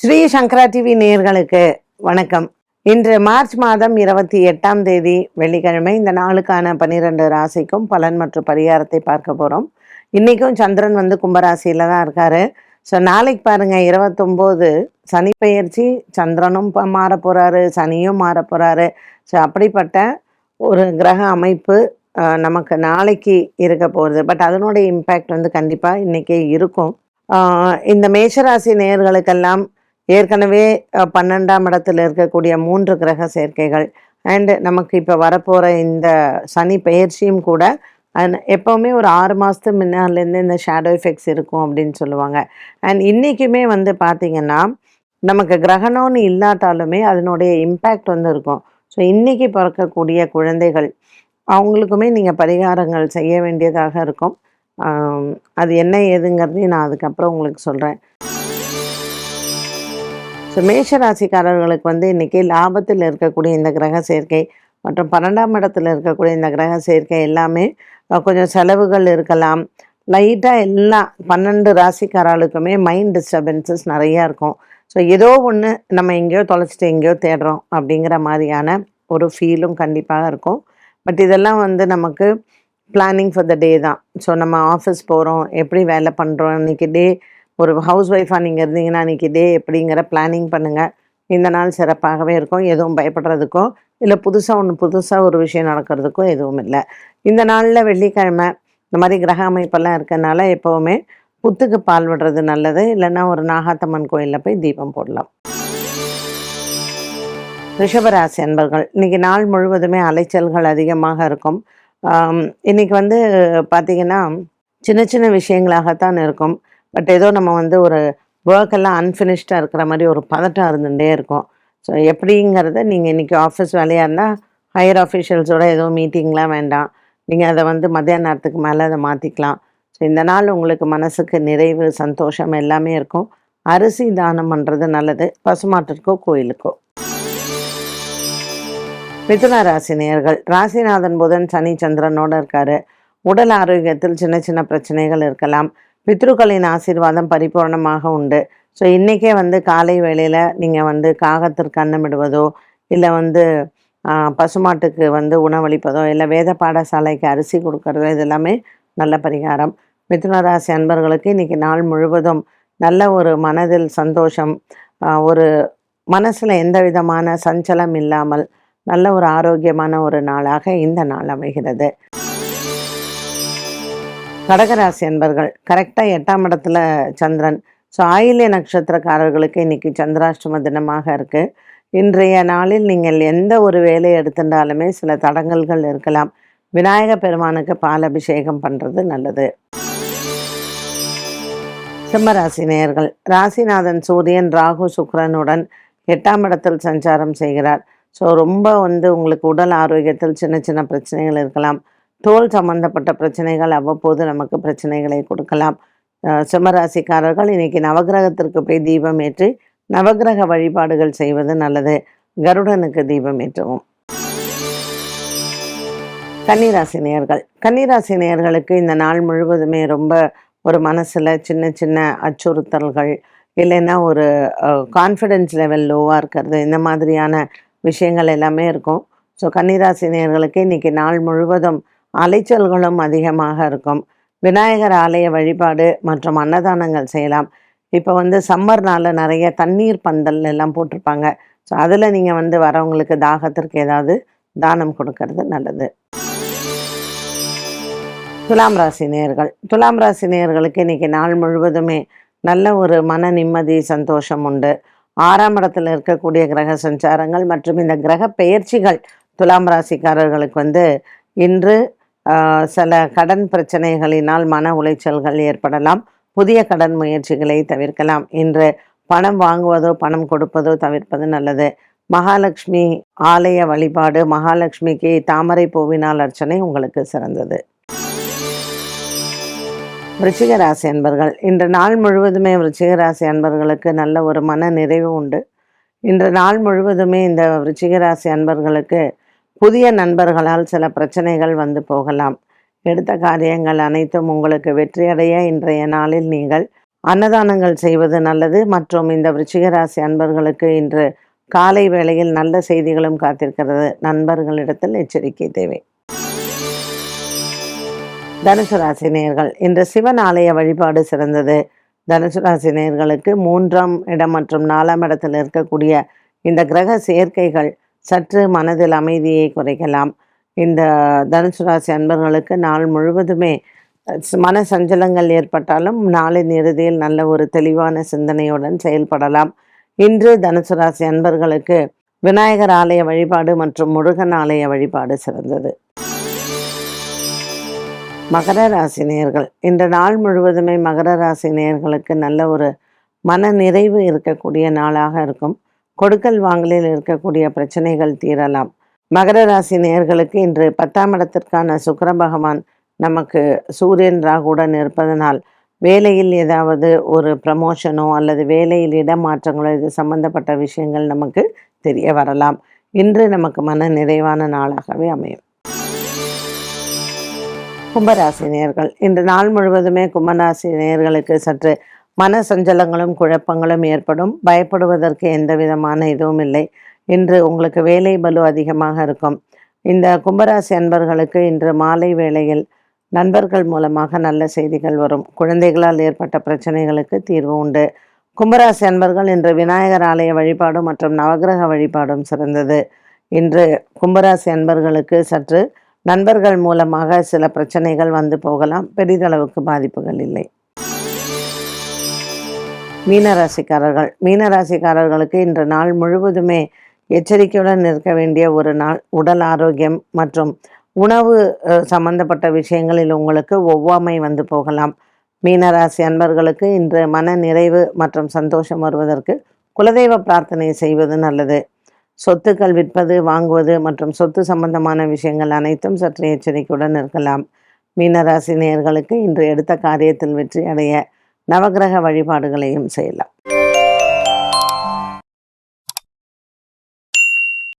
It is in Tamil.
ஸ்ரீ சங்கரா டிவி நேர்களுக்கு வணக்கம். இன்று மார்ச் மாதம் இருபத்தி எட்டாம் தேதி வெள்ளிக்கிழமை இந்த நாளுக்கான பன்னிரெண்டு ராசிக்கும் பலன் மற்றும் பரிகாரத்தை பார்க்க போகிறோம் இன்றைக்கும் சந்திரன் வந்து கும்பராசியில் தான் இருக்காரு. ஸோ நாளைக்கு பாருங்கள் இருபத்தொம்போது சனி பெயர்ச்சி சந்திரனும் இப்போ மாற போகிறாரு சனியும் மாற போகிறாரு ஸோ அப்படிப்பட்ட ஒரு கிரக அமைப்பு நமக்கு நாளைக்கு இருக்க போகுது. பட் அதனுடைய இம்பேக்ட் வந்து கண்டிப்பாக இன்றைக்கே இருக்கும். இந்த மேஷராசி நேயர்களுக்கெல்லாம் ஏற்கனவே பன்னெண்டாம் இடத்துல இருக்கக்கூடிய மூன்று கிரக சேர்க்கைகள். அண்டு நமக்கு இப்போ வரப்போகிற இந்த சனி பெயர்ச்சியும் கூட அண்ட் எப்போவுமே ஒரு ஆறு மாதத்து முன்னாலேருந்து இந்த ஷேடோ எஃபெக்ட்ஸ் இருக்கும் அப்படின்னு சொல்லுவாங்க. அண்ட் இன்றைக்குமே வந்து பார்த்திங்கன்னா நமக்கு கிரகணம்னு இல்லாட்டாலுமே அதனுடைய இம்பேக்ட் வந்து இருக்கும். ஸோ இன்றைக்கி பிறக்கக்கூடிய குழந்தைகள் அவங்களுக்குமே நீங்கள் பரிகாரங்கள் செய்ய வேண்டியதாக இருக்கும். அது என்ன ஏதுங்கிறதையும் நான் அதுக்கப்புறம் உங்களுக்கு சொல்கிறேன் ஸோ மேஷ ராசிக்காரர்களுக்கு வந்து இன்றைக்கி லாபத்தில் இருக்கக்கூடிய இந்த கிரக சேர்க்கை மற்றும் பன்னெண்டாம் இடத்துல இருக்கக்கூடிய இந்த கிரக சேர்க்கை எல்லாமே கொஞ்சம் செலவுகள் இருக்கலாம். லைட்டாக எல்லா பன்னெண்டு ராசிக்காரர்களுக்குமே மைண்ட் டிஸ்டர்பன்சஸ் நிறையா இருக்கும். ஸோ ஏதோ ஒன்று நம்ம எங்கேயோ தொலைச்சிட்டு எங்கேயோ தேடுறோம் அப்படிங்கிற மாதிரியான ஒரு ஃபீலும் கண்டிப்பாக இருக்கும். பட் இதெல்லாம் வந்து நமக்கு பிளானிங் ஃபார் த டே தான். ஸோ நம்ம ஆஃபீஸ் போகிறோம் எப்படி வேலை பண்ணுறோம் இன்றைக்கி டே ஒரு ஹவுஸ் ஒய்ஃபாக நீங்கள் இருந்தீங்கன்னா அன்றைக்கி டே எப்படிங்கிற பிளானிங் பண்ணுங்கள் இந்த நாள் சிறப்பாகவே இருக்கும். எதுவும் பயப்படுறதுக்கோ இல்லை புதுசாக ஒன்று புதுசாக ஒரு விஷயம் நடக்கிறதுக்கோ எதுவும் இல்லை. இந்த நாளில் வெள்ளிக்கிழமை இந்த மாதிரி கிரக அமைப்பெல்லாம் இருக்கிறதுனால எப்போவுமே புத்துக்கு பால் விடுறது நல்லது. இல்லைன்னா ஒரு நாகாத்தம்மன் கோயிலில் போய் தீபம் போடலாம். ரிஷபராசி அன்பர்கள் இன்னைக்கு நாள் முழுவதுமே அலைச்சல்கள் அதிகமாக இருக்கும். இன்றைக்கி வந்து பார்த்திங்கன்னா சின்ன சின்ன விஷயங்களாகத்தான் இருக்கும். பட் ஏதோ நம்ம வந்து ஒரு ஒர்க் எல்லாம் அன்ஃபினிஷ்டாக இருக்கிற மாதிரி ஒரு பதட்டம் இருந்துகிட்டே இருக்கும். ஸோ எப்படிங்கிறத நீங்கள் இன்றைக்கி ஆஃபீஸ் வேலையாக இருந்தால் ஹையர் ஆஃபீஷியல்ஸோட ஏதோ மீட்டிங்லாம் வேண்டாம். நீங்கள் அதை வந்து மத்தியான நேரத்துக்கு மேலே அதை மாற்றிக்கலாம் ஸோ இந்த நாள் உங்களுக்கு மனசுக்கு நிறைவு சந்தோஷம் எல்லாமே இருக்கும். அரிசி தானம் பண்ணுறது நல்லது. பசுமாட்டிற்கோ கோயிலுக்கோ. மிதுன ராசி நேர்கள் ராசிநாதன் புதன் சனி சந்திரனோடு இருக்காரு. உடல் ஆரோக்கியத்தில் சின்ன சின்ன பிரச்சனைகள் இருக்கலாம். பித்ருக்களின் ஆசீர்வாதம் பரிபூர்ணமாக உண்டு. ஸோ இன்றைக்கே வந்து காலை வேளையில் நீங்கள் வந்து காகத்திற்கு அன்னமிடுவதோ இல்லை வந்து பசுமாட்டுக்கு வந்து உணவளிப்பதோ இல்லை வேத பாடசாலைக்கு அரிசி கொடுக்கறதோ இது எல்லாமே நல்ல பரிகாரம். மிதுன ராசி அன்பர்களுக்கு இன்றைக்கி நாள் முழுவதும் நல்ல ஒரு மனதில் சந்தோஷம் ஒரு மனசில் எந்த விதமான சஞ்சலம் இல்லாமல் நல்ல ஒரு ஆரோக்கியமான ஒரு நாளாக இந்த நாள் அமைகிறது. கடகராசி அன்பர்கள் கரெக்டாக எட்டாம் இடத்துல சந்திரன். ஸோ ஆயில்ய நட்சத்திரக்காரர்களுக்கு இன்னைக்கு சந்திராஷ்டம தினமாக இருக்கு. இன்றைய நாளில் நீங்கள் எந்த ஒரு வேலையை எடுத்துட்டாலுமே சில தடங்கல்கள் இருக்கலாம். விநாயக பெருமானுக்கு பால் அபிஷேகம் பண்ணுறது நல்லது. சிம்மராசி நேயர்கள் ராசிநாதன் சூரியன் ராகு சுக்ரனுடன் எட்டாம் இடத்தில் சஞ்சாரம் செய்கிறார். ஸோ ரொம்ப வந்து உங்களுக்கு உடல் ஆரோக்கியத்தில் சின்ன சின்ன பிரச்சனைகள் இருக்கலாம். தோல் சம்பந்தப்பட்ட பிரச்சனைகள் அவ்வப்போது நமக்கு பிரச்சனைகளை கொடுக்கலாம். சிம்மராசிக்காரர்கள் இன்னைக்கு நவக்கிரகத்திற்கு போய் தீபம் ஏற்றி நவக்கிரக வழிபாடுகள் செய்வது நல்லது. கருடனுக்கு தீபம் ஏற்றவும். கன்னிராசி நேயர்கள் கன்னிராசி நேயர்களுக்கு இந்த நாள் முழுவதுமே ரொம்ப ஒரு மனசில் சின்ன சின்ன அச்சுறுத்தல்கள் இல்லைன்னா ஒரு கான்ஃபிடென்ஸ் லெவல் லோவாக இருக்கிறது. இந்த மாதிரியான விஷயங்கள் எல்லாமே இருக்கும். ஸோ கன்னிராசி நேயர்களுக்கு இன்றைக்கி நாள் முழுவதும் அலைச்சல்களும் அதிகமாக இருக்கும். விநாயகர் ஆலய வழிபாடு மற்றும் அன்னதானங்கள் செய்யலாம். இப்போ வந்து சம்மர்னால நிறைய தண்ணீர் பந்தல் எல்லாம் போட்டிருப்பாங்க. ஸோ அதில் நீங்கள் வந்து வரவங்களுக்கு தாகத்திற்கு ஏதாவது தானம் கொடுக்கறது நல்லது. துலாம் ராசி நேர்கள் துலாம் ராசி நேர்களுக்கு இன்னைக்கு நாள் முழுவதுமே நல்ல ஒரு மன நிம்மதி சந்தோஷம் உண்டு. ஆறாம் இடத்துல இருக்கக்கூடிய கிரக சஞ்சாரங்கள் மற்றும் இந்த கிரக பெயர்ச்சிகள் துலாம் ராசிக்காரர்களுக்கு வந்து இன்று சில கடன் பிரச்சனைகளினால் மன உளைச்சல்கள் ஏற்படலாம். புதிய கடன் முயற்சிகளை தவிர்க்கலாம். இன்று பணம் வாங்குவதோ பணம் கொடுப்பதோ தவிர்ப்பது நல்லது. மகாலட்சுமி ஆலய வழிபாடு மகாலட்சுமிக்கு தாமரை பூவினால் அர்ச்சனை உங்களுக்கு சிறந்தது. விருச்சிக ராசி அன்பர்கள் இன்று நாள் முழுவதுமே விருச்சிக ராசி அன்பர்களுக்கு நல்ல ஒரு மன நிறைவு உண்டு. இன்று நாள் முழுவதுமே இந்த விருச்சிக ராசி அன்பர்களுக்கு புதிய நண்பர்களால் சில பிரச்சனைகள் வந்து போகலாம். எடுத்த காரியங்கள் அனைத்தும் உங்களுக்கு வெற்றியடைய இன்றைய நாளில் நீங்கள் அன்னதானங்கள் செய்வது நல்லது. மற்றும் இந்த விருச்சிக ராசி அன்பர்களுக்கு இன்று காலை வேளையில் நல்ல செய்திகளும் காத்திருக்கிறது. நண்பர்களிடத்தில் எச்சரிக்கை தேவை. தனுசு ராசி நேர்கள் இன்று சிவன் ஆலய வழிபாடு சிறந்தது. தனுசு ராசி நேர்களுக்கு மூன்றாம் இடம் மற்றும் நாலாம் இடத்தில் இருக்கக்கூடிய இந்த கிரக சேர்க்கைகள் சற்று மனதில் அமைதியை குறைக்கலாம். இந்த தனுசு ராசி அன்பர்களுக்கு நாள் முழுவதுமே மன சஞ்சலங்கள் ஏற்பட்டாலும் நாளின் இறுதியில் நல்ல ஒரு தெளிவான சிந்தனையுடன் செயல்படலாம். இன்று தனுசு ராசி அன்பர்களுக்கு விநாயகர் ஆலய வழிபாடு மற்றும் முருகன் ஆலய வழிபாடு சிறந்தது. மகர ராசி நேர்கள் இந்த நாள் முழுவதுமே மகர ராசி நேர்களுக்கு நல்ல ஒரு மன நிறைவு இருக்கக்கூடிய நாளாக இருக்கும். கொடுக்கல் வாங்கலில் இருக்கக்கூடிய பிரச்சனைகள் தீரலாம். மகர ராசி நேயர்களுக்கு இன்று பத்தாம் இடத்திற்கான சுக்கர பகவான் நமக்கு சூரியன் ராகுடன் இருப்பதனால் வேலையில் ஏதாவது ஒரு ப்ரமோஷனோ அல்லது வேலையில் இடமாற்றங்களோ இது சம்பந்தப்பட்ட விஷயங்கள் நமக்கு தெரிய வரலாம். இன்று நமக்கு மன நிறைவான நாளாகவே அமையும். கும்பராசி நேர்கள் இன்று நாள் முழுவதுமே கும்பராசி நேயர்களுக்கு சற்று மன சஞ்சலங்களும் குழப்பங்களும் ஏற்படும். பயப்படுவதற்கு எந்த விதமான இதுவும் இல்லை. இன்று உங்களுக்கு வேலை பலு அதிகமாக இருக்கும். இந்த கும்பராசி அன்பர்களுக்கு இன்று மாலை வேளையில் நண்பர்கள் மூலமாக நல்ல செய்திகள் வரும். குழந்தைகளால் ஏற்பட்ட பிரச்சனைகளுக்கு தீர்வு உண்டு. கும்பராசி அன்பர்கள் இன்று விநாயகர் ஆலய வழிபாடு மற்றும் நவக்கிரக வழிபாடும் சிறந்தது. இன்று கும்பராசி அன்பர்களுக்கு சற்று நண்பர்கள் மூலமாக சில பிரச்சனைகள் வந்து போகலாம். பெரிதளவுக்கு பாதிப்புகள் இல்லை. மீனராசிக்காரர்கள். மீனராசிக்காரர்களுக்கு இன்று நாள் முழுவதுமே எச்சரிக்கையுடன் இருக்க வேண்டிய ஒரு நாள். உடல் ஆரோக்கியம் மற்றும் உணவு சம்பந்தப்பட்ட விஷயங்களில் உங்களுக்கு ஒவ்வாமை வந்து போகலாம். மீனராசி அன்பர்களுக்கு இன்று மன நிறைவு மற்றும் சந்தோஷம் வருவதற்கு குலதெய்வ பிரார்த்தனை செய்வது நல்லது. சொத்துக்கள் விற்பது வாங்குவது மற்றும் சொத்து சம்பந்தமான விஷயங்கள் அனைத்தும் சற்று எச்சரிக்கையுடன் இருக்கலாம் மீனராசி நேயர்களுக்கு இன்று எடுத்த காரியத்தில் வெற்றி அடைய நவகிரக வழிபாடுகளையும் செய்யலாம்.